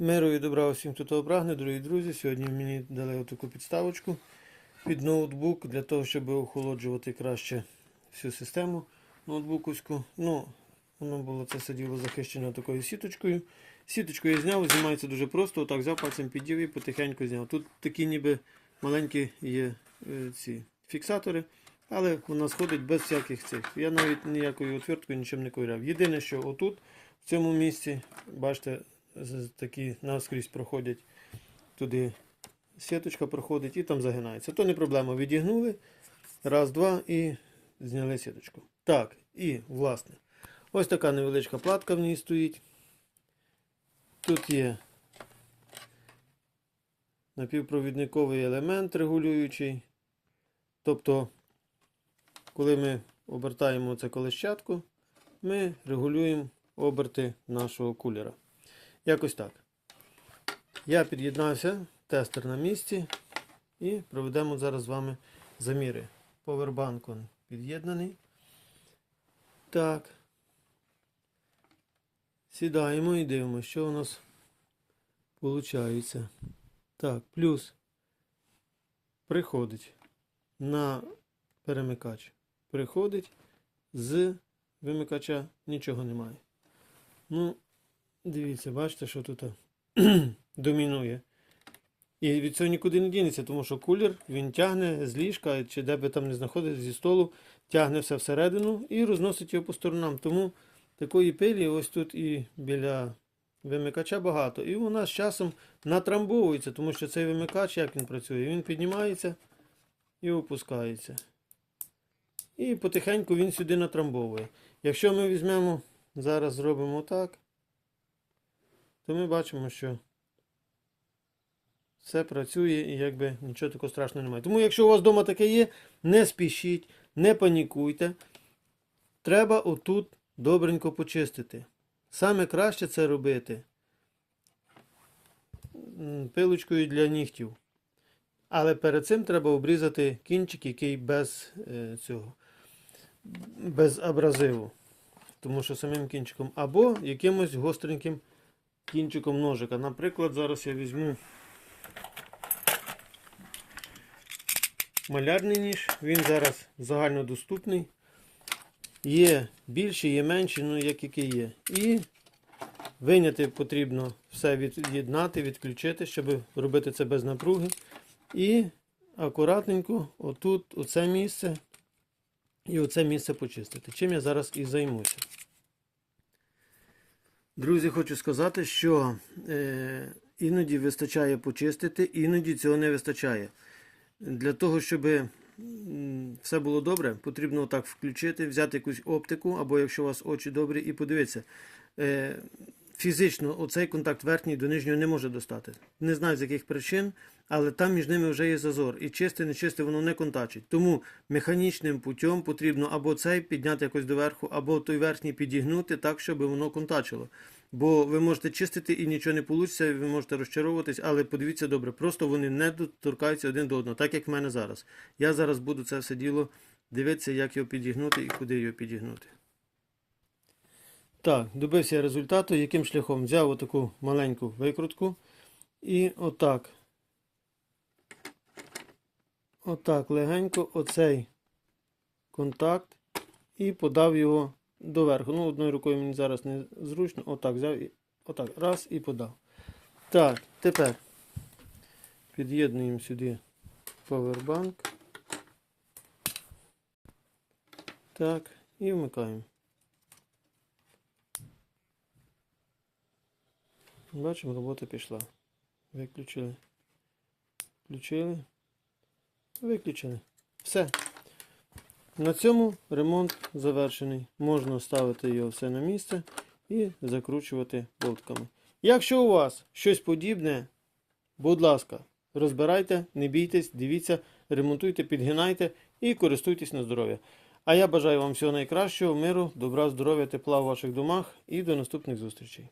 Миру і добра усім, хто того прагне, дорогі друзі. Сьогодні мені дали таку підставочку під ноутбук для того, щоб охолоджувати краще всю систему ноутбуковську. Ну, воно було це все діло захищено такою сіточкою. Сіточку я зняв, знімається дуже просто. Отак взяв пальцем підів і потихеньку зняв. Тут такі ніби маленькі є е, ці фіксатори, але вона сходить без всяких цих. Я навіть ніякою отверткою нічим не ковиряв. Єдине, що отут, в цьому місці, бачите, такі наскрізь проходять туди. Сіточка проходить і там загинається. То не проблема. Відігнули. Раз, два і зняли сіточку. Так, і власне. Ось така невеличка платка в ній стоїть. Тут є напівпровідниковий елемент регулюючий. Тобто, коли ми обертаємо це колещатку, ми регулюємо оберти нашого кулера. Якось так. Я під'єднався, тестер на місці. І проведемо зараз з вами заміри. Повербанк під'єднаний. Так. Сідаємо і дивимося, що у нас виходить. Так, плюс приходить на перемикач. Приходить з вимикача нічого немає. Ну, дивіться, бачите, що тут домінує. І від цього нікуди не дінеться, тому що кулер він тягне з ліжка, чи де би там не знаходиться зі столу, тягне все всередину і розносить його по сторонам. Тому такої пилі ось тут і біля вимикача багато. І вона з часом натрамбовується, тому що цей вимикач, як він працює, він піднімається і опускається. І потихеньку він сюди натрамбовує. Якщо ми візьмемо, зараз зробимо так, то ми бачимо, що все працює і якби нічого такого страшного немає. Тому, якщо у вас вдома таке є, не спішіть, не панікуйте. Треба отут добренько почистити. Саме краще це робити пилочкою для нігтів. Але перед цим треба обрізати кінчик, який без е, цього, без абразиву. Тому що самим кінчиком, або якимось гостреньким кінчиком ножика. Наприклад, зараз я візьму малярний ніж, він зараз загальнодоступний. Є більші, є менші, ну як який є. І виняти потрібно все від'єднати, відключити, щоб робити це без напруги. І акуратненько отут, оце місце і оце місце почистити. Чим я зараз і займуся. Друзі, хочу сказати, що е, іноді вистачає почистити, іноді цього не вистачає. Для того, щоб все було добре, потрібно так включити, взяти якусь оптику, або якщо у вас очі добрі, і подивитися. Е, Фізично оцей контакт верхній до нижнього не може достати. Не знаю з яких причин, але там між ними вже є зазор. І чисте, не чисте, воно не контачить. Тому механічним путем потрібно або цей підняти якось доверху, або той верхній підігнути так, щоб воно контачило. Бо ви можете чистити і нічого не вийде, ви можете розчаровуватись, але подивіться добре, просто вони не доторкаються один до одного, так як в мене зараз. Я зараз буду це все діло дивитися, як його підігнути і куди його підігнути. Так, добився я результату, яким шляхом взяв отаку маленьку викрутку і отак. Отак легенько оцей контакт і подав його доверху. Ну, одною рукою мені зараз не зручно. Отак взяв і отак. Раз і подав. Так, тепер під'єднуємо сюди повербанк. Так, і вмикаємо. Бачимо, робота пішла. Виключили. Включили. Виключили. Все. На цьому ремонт завершений. Можна ставити його все на місце і закручувати болтками. Якщо у вас щось подібне, будь ласка, розбирайте, не бійтесь, дивіться, ремонтуйте, підгинайте і користуйтесь на здоров'я. А я бажаю вам всього найкращого, миру, добра, здоров'я, тепла в ваших домах і до наступних зустрічей.